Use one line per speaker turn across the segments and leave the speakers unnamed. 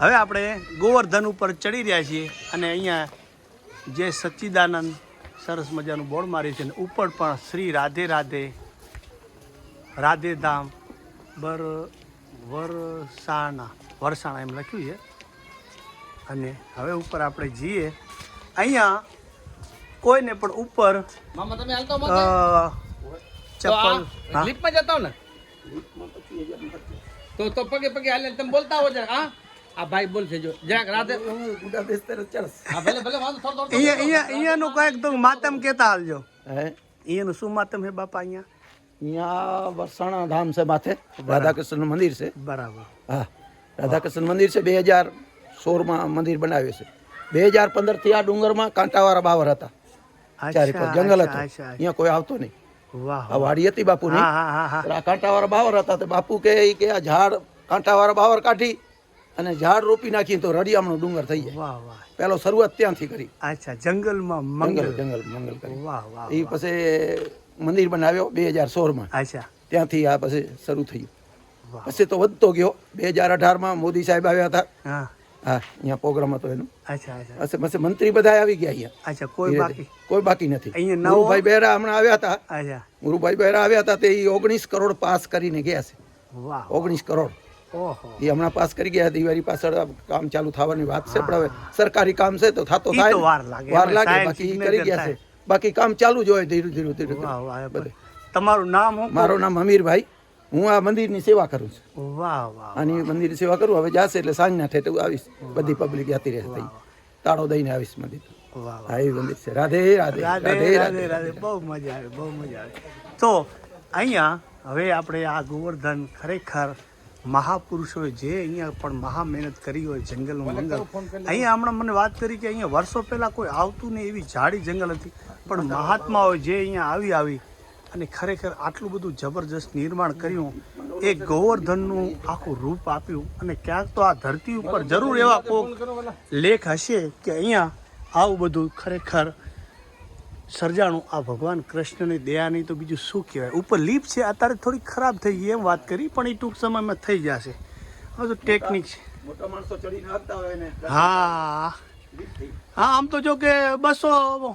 હવે આપણે ગોવર્ધન ઉપર ચડી રહ્યા છીએ અને અહીંયા જે સચ્ચિદાનંદ સરસ મજાનું બોર્ડ માર્યું છે અને ઉપર પણ શ્રી રાધે રાધે રાધે ધામ બર વરસાણા વરસાણા એમ લખ્યું છે. અને હવે ઉપર આપણે જઈએ. અહીંયા કોઈને પણ ઉપર ચપ્પલ
લિફ્ટમાં જતા ને? તો તો પગે પગે હાલે તમે બોલતા હો જરાક હા? આ ભાઈ બોલશે જો. જરાક રાતે હા ભલે ભલે વાંધો થોડો થોડો
અહીંયા અહીંયા અહીંયાનું કંઈક તો માતમ કહેતા હાલજો.
હે?
અહીંયાનું શું માતમ છે બાપા અહીંયા?
અહીંયા વરસાણા ધામ છે માથે. રાધાકૃષ્ણ મંદિર છે.
બરાબર.
હા. રાધાકૃષ્ણ મંદિર છે બે હજાર સોળમાં મંદિર બનાવ્યું છે. બે હજાર પંદરથી આ ડુંગરમાં કાંટાવાળા બાવર હતા. ચારે પર જંગલ હતું. અહીંયા કોઈ આવતો નહીં.
વાહ
વાડી હતી બાપુની.
હા હા હા હા.
આ કાંટાવાળા બાવર હતા તો બાપુ કે ઈ કે આ ઝાડ કાંટાવાળા બાવર કાઢી અને ઝાડ રોપી નાખી તો રડિયામણો ડુંગર થઈ જાય.
વાહ વાહ.
પેલો શરૂઆત ત્યાંથી કરી.
અચ્છા જંગલમાં મંગલ.
જંગલ મંગલ કરી.
વાહ વાહ
એ પછી મંદિર બનાવ્યો બે હજાર સોળમાં.
અચ્છા.
ત્યાંથી આ પછી શરૂ થયું. પછી તો વધતો ગયો. બે હજાર અઢારમાં મોદી સાહેબ આવ્યા હતા.
હા.
હા અહીંયા પ્રોગ્રામ હતો એનો.
અચ્છા અચ્છા.
પછી પછી મંત્રી બધા આવી ગયા અહીંયા.
અચ્છા કોઈ બાકી?
કોઈ બાકી નથી.
અહીંયા
ગુરુભાઈ બહેરા હમણાં આવ્યા હતા.
અચ્છા.
ગુરુભાઈ બહેરા આવ્યા હતા તે ઓગણીસ કરોડ પાસ કરીને ગયા છે.
વાહ.
ઓગણીસ કરોડ. એ હમણાં પાસ કરી ગયા દિવાળી પાછળ કામ ચાલુ થવાની વાત છે પણ હવે સરકારી કામ છે તો થતો થાય
વાર લાગે.
બાકી કરી ગયા છે. બાકી કામ ચાલુ જ હોય ધીરે ધીરે ધીરે બધે.
તમારું નામ હું
મારું નામ અમીરભાઈ. હું આ મંદિરની સેવા કરું છું.
વાહ વાહ
અને મંદિરની સેવા કરું હવે જાશે એટલે સાંજના ઠેઠ આવીશ. બધી પબ્લિક જતી રહેશે. તાળો દઈને આવીશ મંદિર.
વાહ વાહ.
હા એ મંદિર છે. રાધે રાધે
રાધે
રાધે
રાધે
રાધે.
રાધે. બહુ મજા આવે બહુ મજા આવે. તો અહીંયા હવે આપણે આ ગોવર્ધન ખરેખર મહાપુરુષોએ જે અહીંયા પણ મહા મહેનત કરી હોય જંગલનું જંગલ અહીંયા હમણાં મને વાત કરી કે અહીંયા વર્ષો પહેલાં કોઈ આવતું નહીં એવી જાડી જંગલ હતી પણ મહાત્માઓ જે અહીંયા આવી આવી અને ખરેખર આટલું બધું જબરજસ્ત નિર્માણ કર્યું એ ગોવર્ધનનું આખું રૂપ આપ્યું અને ક્યાંક તો આ ધરતી ઉપર જરૂર એવા કોક લેખ હશે કે અહીંયા આવું બધું ખરેખર સર્જાણું. આ ભગવાન કૃષ્ણની દયાની તો બીજું શું કહેવાય? ઉપર લીપ છે અત્યારે થોડી ખરાબ થઈ ગઈ એમ વાત કરી પણ એ ટૂંક સમયમાં થઈ જશે. હવે તો ટેકનિક છે.
મોટા માણસો ચડીને આવતા હોય ને
હા. હા આમ તો જો કે બસો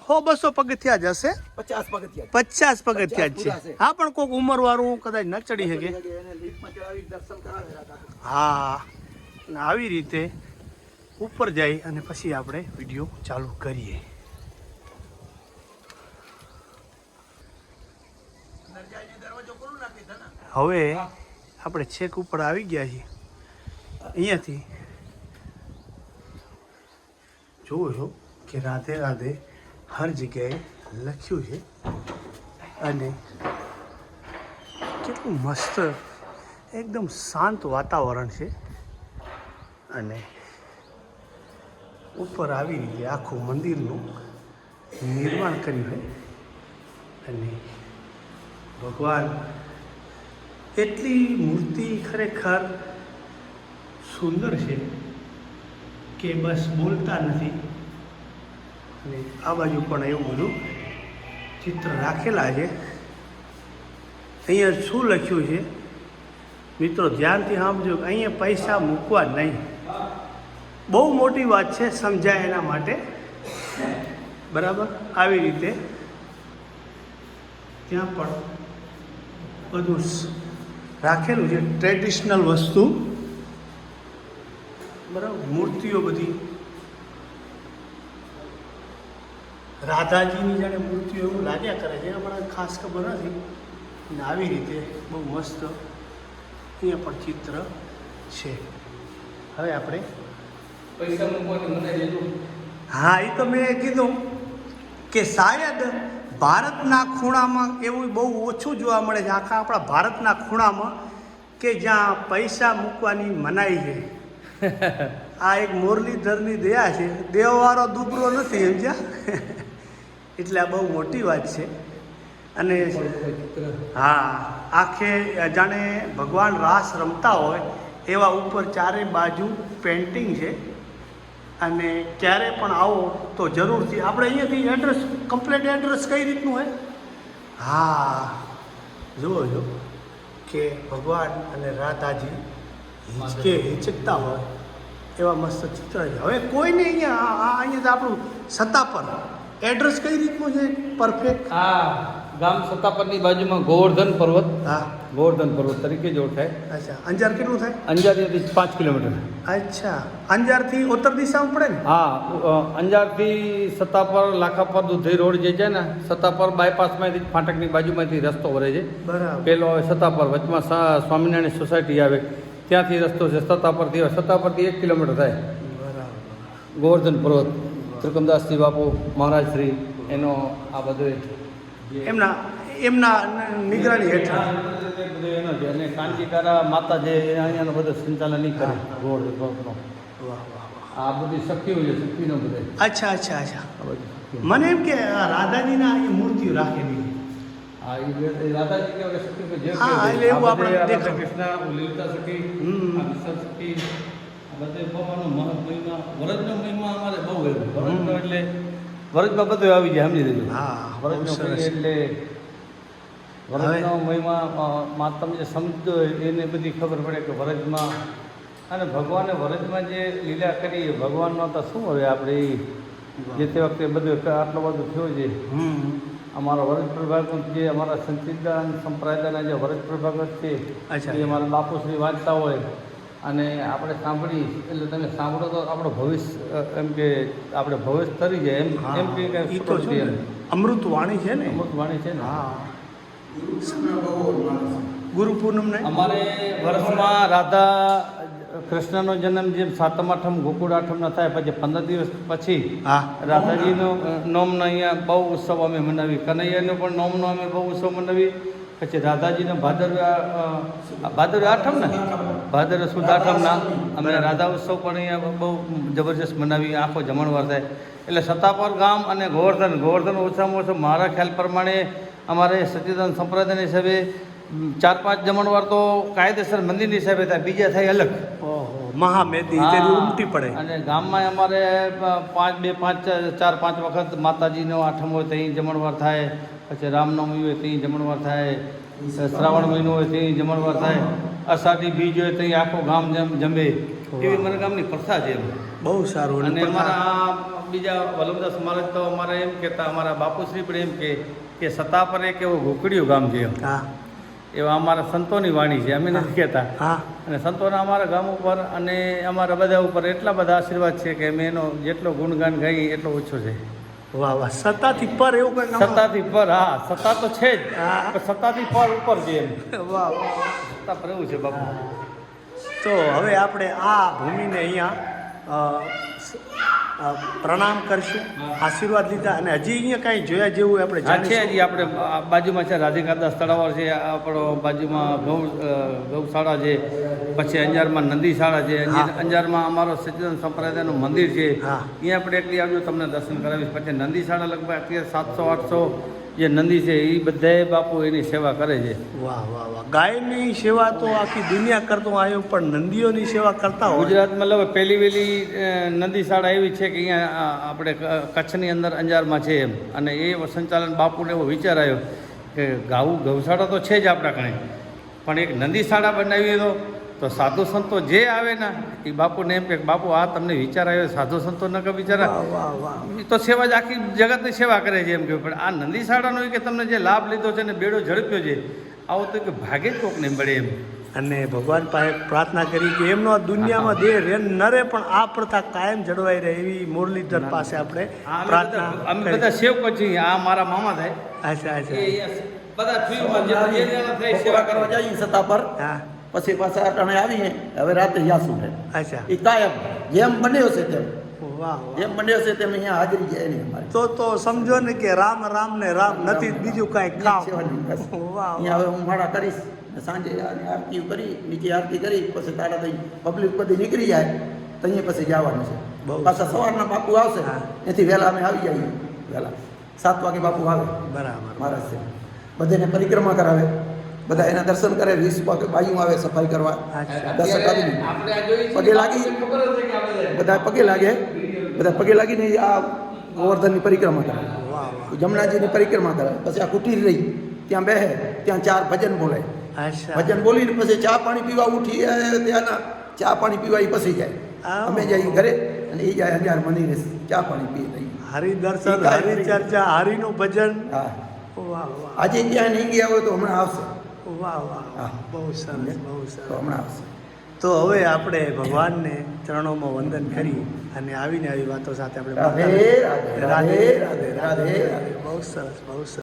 હો બસો પગથિયા જ હશે.
પચાસ પગથિયા
પચાસ પગથિયા જ છે. હા પણ કોઈક ઉંમરવાળું કદાચ ન ચડી શકે. હા. આવી રીતે ઉપર જાય અને પછી આપણે વીડિયો ચાલુ કરીએ. હવે આપણે છેક ઉપર આવી ગયા છીએ. અહીંયાથી જુઓ છો કે રાધે રાધે હર જગ્યાએ લખ્યું છે અને કેટલું મસ્ત, એકદમ શાંત વાતાવરણ છે. અને ઉપર આવી આખું મંદિરનું નિર્માણ કર્યું છે. અને ભગવાન, એટલી મૂર્તિ ખરેખર સુંદર છે કે બસ બોલતા નથી. અને આ બાજુ પણ એવું બધું ચિત્ર રાખેલા છે. અહીંયા શું લખ્યું છે? મિત્રો, ધ્યાનથી કે અહીંયા પૈસા મૂકવા નહીં. બહુ મોટી વાત છે સમજાય એના માટે. બરાબર? આવી રીતે. ત્યાં પણ બધું રાખેલું છે. ટ્રેડિશનલ વસ્તુ. બરાબર? મૂર્તિઓ બધી. રાધાજીની જાણે મૂર્તિઓ એવું લાગ્યા કરે છે. હમણાં ખાસ ખબર નથી. અને આવી રીતે બહુ મસ્ત અહીંયા પણ ચિત્ર છે. હવે આપણે
પૈસા મૂકવાની મને
હા એ તો મેં કીધું કે શાયદ ભારતના ખૂણામાં એવું બહુ ઓછું જોવા મળે છે. આખા આપણા ભારતના ખૂણામાં કે જ્યાં પૈસા મૂકવાની મનાઈ છે. આ એક મુરલીધરની દયા છે. દેવવાળો દુબરો નથી, સમજ્યા? એટલે આ બહુ મોટી વાત છે. અને હા, આખે જાણે ભગવાન રાસ રમતા હોય એવા ઉપર ચારે બાજુ પેન્ટિંગ છે. અને ક્યારે પણ આવો તો જરૂરથી આપણે અહીંયાથી એડ્રેસ કમ્પ્લેટ એડ્રેસ કઈ રીતનું હોય હા જુઓ જો કે ભગવાન અને રાધાજી હિંચકે હિંચકતા હોય એવા મસ્ત ચિત્ર છે. હવે કોઈને અહીંયા અહીંયા આપણું સત્તા પર. એડ્રેસ કઈ રીતનું છે? પરફેક્ટ
આ ગામ સત્તાપરની બાજુમાં ગોવર્ધન પર્વત.
હા.
ગોવર્ધન પર્વત તરીકે જ ઓળખાય.
અચ્છા. અંજાર કેટલું થાય?
અંજારથી પાંચ કિલોમીટર.
અચ્છા. અંજારથી ઉત્તર દિશામાં પડે ને?
હા અંજારથી સત્તાપર લાખાપર દુધઈ રોડ જે છે ને સત્તાપર બાયપાસમાંથી ફાટકની બાજુમાંથી રસ્તો વરે છે.
બરાબર.
પેલો સત્તાપર વચમાં સ્વામિનારાયણ સોસાયટી આવે. ત્યાંથી રસ્તો છે સત્તાપરથી સત્તાપરથી એક કિલોમીટર થાય.
બરાબર.
ગોવર્ધન પર્વત. ત્રિકમદાસજી બાપુ મહારાજ શ્રી એનો આ બધો
એમના એમના નિગરાણી હેઠળ.
એનો છે અને કાંચીકારા માતા જે અહીંયાનો બધો સંચાલન કરે ગોળ
વાહ
આ બધી શક્તિઓ છે શક્તિનો બધે.
અચ્છા અચ્છા અચ્છા. મને એમ કે આ રાધાજીના એ મૂર્તિઓ રાખેલી.
હા
એટલે એવું આપણે દેખાય.
કૃષ્ણ લીલતા. આ આ બધે ભગવાનનો મહિમા વરજનો મહિમા અમારે બહુ એવું વરજનો એટલે વરજમાં બધું આવી જાય સમજી લેજો.
હા
વરજનો એટલે વરજનો મહિમા તમે જે સમજો એને બધી ખબર પડે કે વરજમાં. અને ભગવાને વરજમાં જે લીલા કરી ભગવાનમાં ભગવાનનો તો શું હવે આપણે જે તે વખતે બધું આટલો બધો થયો છે.
અમારો
અમારા વરજ પ્રભાગ જે અમારા સંચિતદાન સંપ્રદાયના જે વરજ પ્રભાગ છે એ અમારા બાપુશ્રી વાંચતા હોય. અને આપણે સાંભળી એટલે તમે સાંભળો તો આપણો ભવિષ્ય એમ કે આપણે ભવિષ્ય તરી જાય એમ એમ કે
તો છે અમૃત વાણી છે ને.
અમૃત વાણી છે ને.
હા. ગુરુ પૂનમ ને
અમારે વર્ષમાં રાધા કૃષ્ણનો જન્મ જેમ સાતમ આઠમ ગોકુળ આઠમના થાય પછી પંદર દિવસ પછી
હા.
રાધાજીનો નોમનો અહીંયા બહુ ઉત્સવ અમે મનાવી કનૈયાનો પણ નોમનો અમે બહુ ઉત્સવ મનાવી પછી રાધાજીનો ભાદરવા ભાદરવ્યા ભાદરવા આઠમ ને? ભાદરવા સુદ આઠમના અમે રાધા ઉત્સવ પણ અહીંયા બહુ જબરજસ્ત મનાવી આખો જમણવાર થાય. એટલે સત્તાપર ગામ અને ગોવર્ધન. ગોવર્ધન ઓછામાં ઓછું મારા ખ્યાલ પ્રમાણે અમારે સચિદાન સંપ્રદાયના હિસાબે ચાર પાંચ જમણવાર તો કાયદેસર મંદિરની હિસાબે થાય બીજા થાય અલગ.
ઓહો મહામેદી ઉમટી પડે.
અને ગામમાં અમારે પાંચ બે પાંચ ચાર પાંચ વખત માતાજીનો આઠમ હોય ત્યાં જમણવાર થાય. પછી રામનવમી હોય ત્યાં જમણવાર થાય. શ્રાવણ મહિનો હોય ત્યાં જમણવાર થાય. અષાઢી બીજ હોય ત્યાં આખો ગામ જેમ જમે. એવી મને ગામની પ્રથા છે એમ.
બહુ સારું
અને અમારા બીજા વલ્લભદાસ મહારાજ તો અમારા એમ કહેતા અમારા બાપુશ્રી પણ એમ કે કે સત્તા પર એક એવું ઘોકડિયું ગામ છે
હા.
એવા અમારા સંતોની વાણી છે અમે નથી કહેતા. અને સંતોના અમારા ગામ ઉપર અને અમારા બધા ઉપર એટલા બધા આશીર્વાદ છે કે અમે એનો જેટલો ગુણગાન ગાઈ એટલો ઓછો છે.
વાહ વાહ. સત્તાથી પર એવું કંઈક
સત્તાથી પર હા સત્તા તો છે જ. સત્તાથી પર ઉપર છે એમ.
વાહ વાહ.
સત્તા પર એવું છે બાપુ.
તો હવે આપણે આ ભૂમિને અહીંયા પ્રણામ કરશું આશીર્વાદ લીધા અને હજી અહીંયા કાંઈ જોયા જેવું આપણે
છે હજી આપણે બાજુમાં છે રાધિકાદાસ તળાવર છે આપણો બાજુમાં ગૌ ગૌશાળા છે પછી અંજારમાં નંદીશાળા છે. અંજી- અંજારમાં અમારો સચિદાન સંપ્રદાયનું મંદિર છે. અહીંયા આપણે એકલી આવજો તમને દર્શન કરાવીશ. પછી નંદીશાળા લગભગ અત્યારે સાતસો આઠસો જે નંદી છે એ બધાએ બાપુ એની સેવા કરે છે.
વાહ વાહ વાહ. ગાયની સેવા તો આખી દુનિયા કરતો આવ્યો પણ નંદીઓની સેવા કરતા હોય.
ગુજરાતમાં લવે પહેલી વહેલી નદીશાળા એવી છે કે અહીંયા આપણે કચ્છની અંદર અંજારમાં છે એમ. અને એ સંચાલન બાપુને એવો વિચાર આવ્યો કે ગાવું ગૌશાળા તો છે જ આપણા કણે પણ એક નંદીશાળા બનાવીએ તો તો સાધુ સંતો જે આવે ને એ બાપુને એમ કે બાપુ આ તમને વિચાર આવ્યો સાધુ સંતો ન કે વિચારા
વાહ વાહ વાહ.
એ તો સેવા જ આખી જગતની સેવા કરે છે એમ કહ્યું પણ આ નંદીશાળાનો એ કે તમને જે લાભ લીધો છે ને બેડો ઝડપ્યો છે આવો તો કે ભાગે જ કોકને મળે એમ.
અને ભગવાન પાસે પ્રાર્થના કરી કે એમનો આ દુનિયામાં દેહ રે નરે પણ આ પ્રથા કાયમ જળવાઈ રહે એવી મુરલીધર પાસે આપણે પ્રાર્થના
અમે બધા સેવકો છીએ આ મારા મામા થાય.
અચ્છા અચ્છા.
બધા જે સેવા
સેવા
કરવા
કરવા જઈએ સત્તા પર.
હા.
પછી પાછા અટાણે આવીએ. હવે રાતે યાસુ છે
અચ્છા.
એ કાયમ. જેમ બન્યો છે તેમ. જેમ બન્યો છે તેમ અહીંયા હાજરી જાય નહીં અમારી.
તો તો સમજો ને કે રામ રામ ને રામ નથી બીજું કાંઈ કામ. વાહ
અહીંયા હવે હું ભાડા કરીશ સાંજે આરતી કરી નીચે આરતી કરી પછી તારા થઈ પબ્લિક બધી નીકળી જાય. તો અહીંયા પછી જવાનું છે.
બહુ.
પાછા સવારના બાપુ આવશે. એથી વહેલા અમે આવી જઈએ. વહેલા. સાત વાગે બાપુ આવે.
બરાબર.
મહારાજ છે. બધાને પરિક્રમા કરાવે. બધા એના દર્શન કરે વીસ બાયું આવે સફાઈ કરવા. દર્શક આવીને
આપણે આ જોઈએ છીએ
પગે લાગી
બધા
પગે લાગે. બધા પગે લાગીને આ ગોવર્ધનની પરિક્રમા કરે. જમનાજીની પરિક્રમા કરે. પછી આ કુટીર રહી. ત્યાં બેહે. ત્યાં ચાર ભજન બોલે. ભજન બોલીને પછી ચા પાણી પીવા ઉઠી ત્યાંના ચા પાણી પીવા એ પછી જાય. અમે જઈએ ઘરે અને એ જાય હજાર મંદિરે ચા પાણી પીએ
હરિદર્શન
દર્શન કાંઈ
હરિચર્ચા હરિનું ભજન.
આજે ત્યાં નહીં ગયા હોય તો હમણાં આવશે.
વાહ વાહ. બહુ સરસ બહુ સરસ.
હમણાં આવશે.
તો હવે આપણે ભગવાનને ચરણોમાં વંદન કરી અને આવીને આવી વાતો સાથે આપણે
રાધે રાધે રાધે. રાધે.
બહુ સરસ બહુ સરસ.